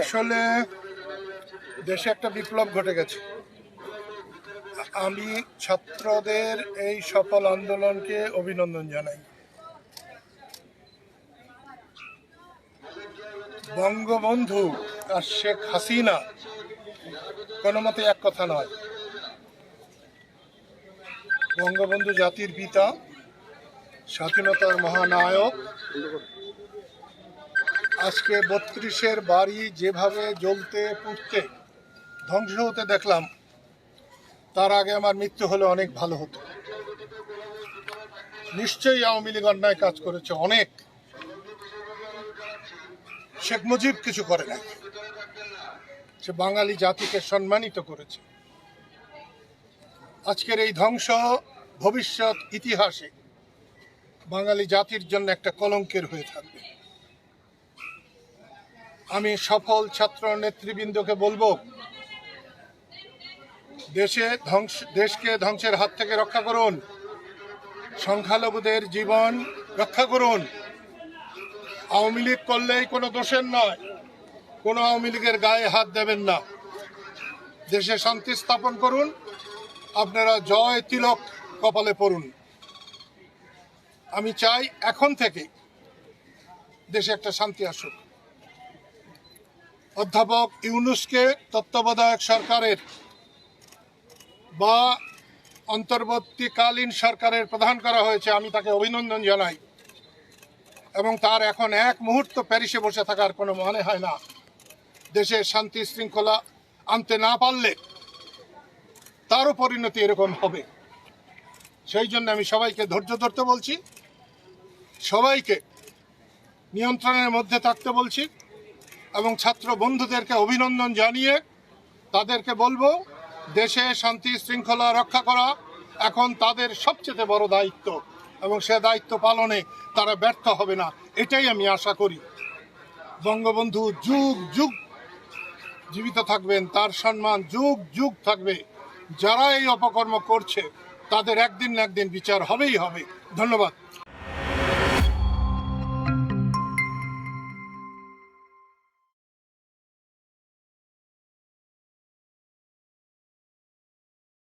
আসলে দেশে একটা বিপ্লব ঘটে গেছে। আমি ছাত্রদের এই সফল আন্দোলনকে অভিনন্দন জানাই। বঙ্গবন্ধু আর শেখ হাসিনা কোনো মতে এক কথা নয়। বঙ্গবন্ধু জাতির পিতা, স্বাধীনতার মহানায়ক, আজকে বত্রিশের বাড়ি যেভাবে জ্বলতে পুড়তে ধ্বংস হতে দেখলাম, তার আগে আমার মৃত্যু হলে অনেক ভালো হতো। নিশ্চয়ই আওয়ামী লীগ অন্যায় কাজ করেছে, অনেক। শেখ মুজিব কিছু করে নাই। সে বাঙালি জাতিকে সম্মানিত করেছে। আজকের এই ধ্বংস ভবিষ্যৎ ইতিহাসে বাঙালি জাতির জন্য একটা কলঙ্কের হয়ে থাকবে। আমি সফল ছাত্র নেতৃবৃন্দকে বলব, দেশে ধ্বংস, দেশকে ধ্বংসের হাত থেকে রক্ষা করুন, সংখ্যালঘুদের জীবন রক্ষা করুন। আওয়ামী লীগ করলেই কোনো দোষের নয়। কোনো আওয়ামী লীগের গায়ে হাত দেবেন না। দেশে শান্তি স্থাপন করুন, আপনারা জয় তিলক কপালে পড়ুন। আমি চাই এখন থেকে দেশে একটা শান্তি আসুক। অধ্যাপক ইউনুসকে তত্ত্বাবধায়ক সরকারের বা অন্তর্বর্তীকালীন সরকারের প্রধান করা হয়েছে, আমি তাকে অভিনন্দন জানাই। এবং তার এখন এক মুহূর্ত প্যারিসে বসে থাকার কোনো মনে হয় না। দেশের শান্তি শৃঙ্খলা আনতে না পারলে তারও পরিণতি এরকম হবে। সেই জন্য আমি সবাইকে ধৈর্য ধরতে বলছি, সবাইকে নিয়ন্ত্রণের মধ্যে থাকতে বলছি এবং ছাত্র বন্ধুদেরকে অভিনন্দন জানিয়ে তাদেরকে বলব, দেশে শান্তি শৃঙ্খলা রক্ষা করা এখন তাদের সবচেয়ে বড় দায়িত্ব এবং সে দায়িত্ব পালনে তারা ব্যর্থ হবে না, এটাই আমি আশা করি। বঙ্গবন্ধু যুগ যুগ জীবিত থাকবেন, তার সম্মান যুগ যুগ থাকবে। যারা এই অপকর্ম করছে, তাদের একদিন না একদিন বিচার হবেই হবে। ধন্যবাদ।